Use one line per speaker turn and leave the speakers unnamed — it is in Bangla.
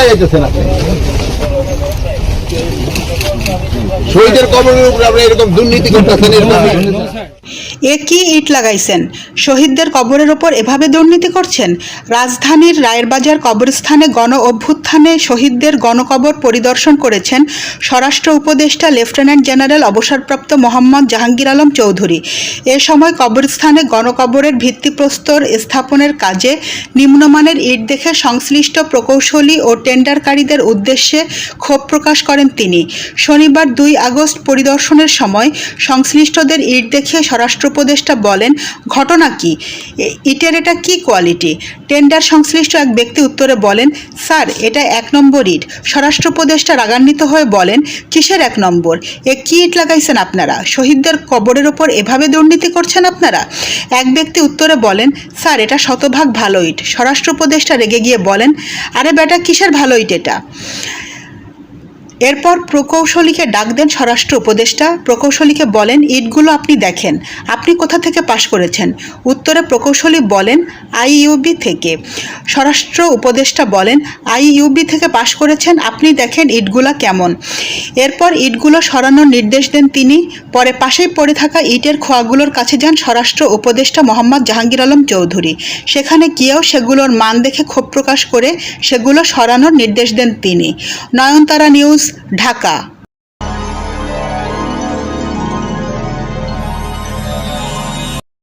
লাগাইতেছেন আপনি শহীদের কবরের উপরে আমরা এরকম দুর্নীতি করতেছেন এরকম।
এ কি ইট লাগাইছেন? শহীদদের কবরের ওপর এভাবে দুর্নীতি করছেন? রাজধানীর রায়েরবাজার কবরস্থানে গণ অভ্যুত্থানে শহীদদের গণকবর পরিদর্শন করেছেন স্বরাষ্ট্র উপদেষ্টা লেফটেন্যান্ট জেনারেল অবসরপ্রাপ্ত মোহাম্মদ জাহাঙ্গীর আলম চৌধুরী। এ সময় কবরস্থানে গণকবরের ভিত্তিপ্রস্তর স্থাপনের কাজে নিম্নমানের ইট দেখে সংশ্লিষ্ট প্রকৌশলী ও টেন্ডারকারীদের উদ্দেশ্যে ক্ষোভ প্রকাশ করেন তিনি। শনিবার দুই আগস্ট পরিদর্শনের সময় সংশ্লিষ্টদের ইট দেখে স্বরাষ্ট্র উপদেষ্টা বলেন, ঘটনা কি? ইটের এটা কি কোয়ালিটি টেন্ডার সংশ্লিষ্ট এক ব্যক্তি উত্তরে বলেন, স্যার, এটা এক নম্বর ইট। স্বরাষ্ট্র উপদেষ্টা রাগান্বিত হয়ে বলেন, কিসের এক নম্বর? এ কি ইট লাগাইছেন আপনারা? শহীদদের কবরের ওপর এভাবে দুর্নীতি করছেন আপনারা? এক ব্যক্তি উত্তরে বলেন, স্যার, এটা শতভাগ ভালো ইট। স্বরাষ্ট্র উপদেষ্টা রেগে গিয়ে বলেন, আরে বেটা, কিসের ভালো ইট এটা? এরপর প্রকৌশলীকে ডাক দেন স্বরাষ্ট্র উপদেষ্টা। প্রকৌশলীকে বলেন, ইটগুলো আপনি দেখেন। আপনি কোথা থেকে পাশ করেছেন? উত্তরে প্রকৌশলী বলেন, আইইউবি থেকে। স্বরাষ্ট্র উপদেষ্টা বলেন, আইইউবি থেকে পাশ করেছেন। আপনি দেখেন ইটগুলা কেমন। এরপর ইটগুলো সরানোর নির্দেশ দেন তিনি। পরে পাশেই পড়ে থাকা ইটের খোয়াগুলোর কাছে যান স্বরাষ্ট্র উপদেষ্টা মোহাম্মদ জাহাঙ্গীর আলম চৌধুরী। সেখানে গিয়েও সেগুলোর মান দেখে ক্ষোভ প্রকাশ করে সেগুলো সরানোর নির্দেশ দেন তিনি। নয়নতারা নিউজ, ঢাকা।